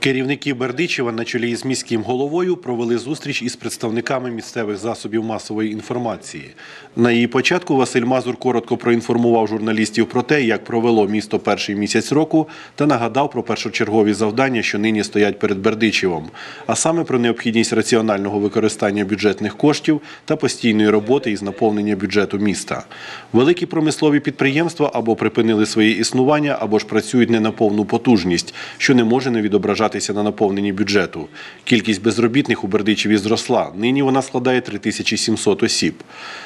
Керівники Бердичева на чолі із міським головою провели зустріч із представниками місцевих засобів масової інформації. На її початку Василь Мазур коротко проінформував журналістів про те, як провело місто перший місяць року, та нагадав про першочергові завдання, що нині стоять перед Бердичевом, а саме про необхідність раціонального використання бюджетних коштів та постійної роботи із наповнення бюджету міста. Великі промислові підприємства або припинили своє існування, або ж працюють не на повну потужність, що не може не відображатися на наповненні бюджету. Кількість безробітних у Бердичеві зросла. Нині вона складає 3700 осіб.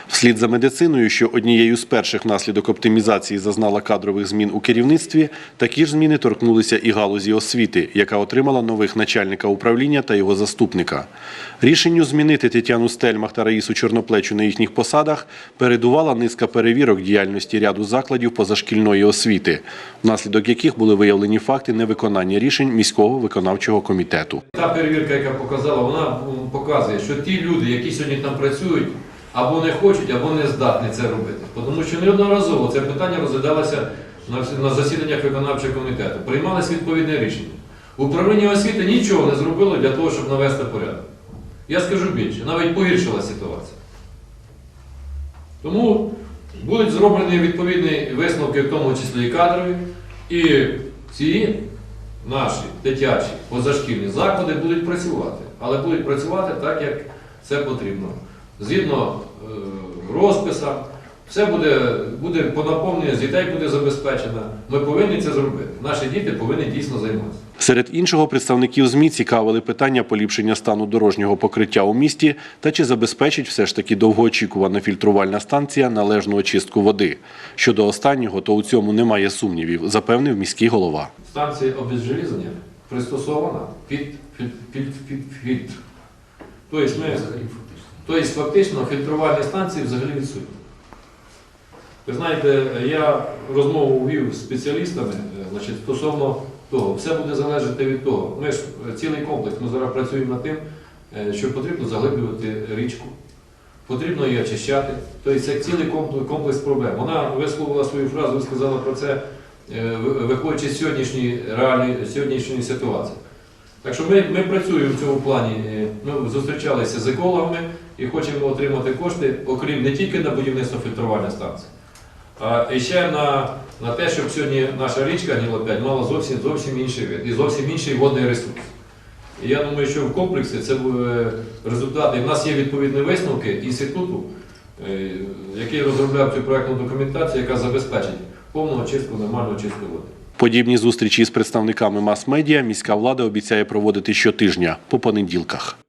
Вслід за медициною, що однією з перших внаслідок оптимізації зазнала кадрових змін у керівництві, такі ж зміни торкнулися і галузі освіти, яка отримала нових начальника управління та його заступника. Рішенню змінити Тетяну Стельмах та Раїсу Чорноплечу на їхніх посадах передувала низка перевірок діяльності ряду закладів позашкільної освіти, внаслідок яких були виявлені факти невиконання рішень міського виконавчого комітету. Та перевірка, яка показала, вона показує, що ті люди, які сьогодні там працюють, або не хочуть, або не здатні це робити. Тому що неодноразово це питання розглядалося на засіданнях виконавчого комітету. Приймалось відповідне рішення. Управління освіти нічого не зробило для того, щоб навести порядок. Я скажу більше, навіть погіршила ситуація. Тому будуть зроблені відповідні висновки, в тому числі і кадрові, і ці наші дитячі позашкільні заклади будуть працювати, але будуть працювати так, як це потрібно. Згідно розписа, розписам, все буде, буде понаповнення, з дітей буде забезпечено. Ми повинні це зробити. Наші діти повинні дійсно займатися. Серед іншого представників ЗМІ цікавили питання поліпшення стану дорожнього покриття у місті та чи забезпечить все ж таки довгоочікувана фільтрувальна станція належну очистку води. Щодо останнього, то у цьому немає сумнівів, запевнив міський голова. Станція обезжелізання пристосована під, фільтр. Тобто, тобто фактично фільтрувальні станції взагалі відсутні. Ви знаєте, я розмову вів з спеціалістами е, значить, стосовно того, все буде залежати від того. Ми ж е, цілий комплекс, ми зараз працюємо над тим, е, що потрібно заглиблювати річку, потрібно її очищати. Тобто це цілий комплекс, проблем. Вона висловила свою фразу, сказала про це, е, виходячи з сьогоднішньої реальної сьогоднішньої ситуації. Так що ми, ми працюємо в цьому плані. Ми зустрічалися з екологами і хочемо отримати кошти, окрім не тільки на будівництво фільтрувальної станції, і ще на, на те, щоб сьогодні наша річка Ніла 5 мала зовсім, зовсім інший вид і зовсім інший водний ресурс. І я думаю, що в комплексі це буде результати. У нас є відповідні висновки інституту, е, який розробляв цю проектну документацію, яка забезпечить повну очистку, нормальну очистку води. Подібні зустрічі з представниками мас-медіа міська влада обіцяє проводити щотижня по понеділках.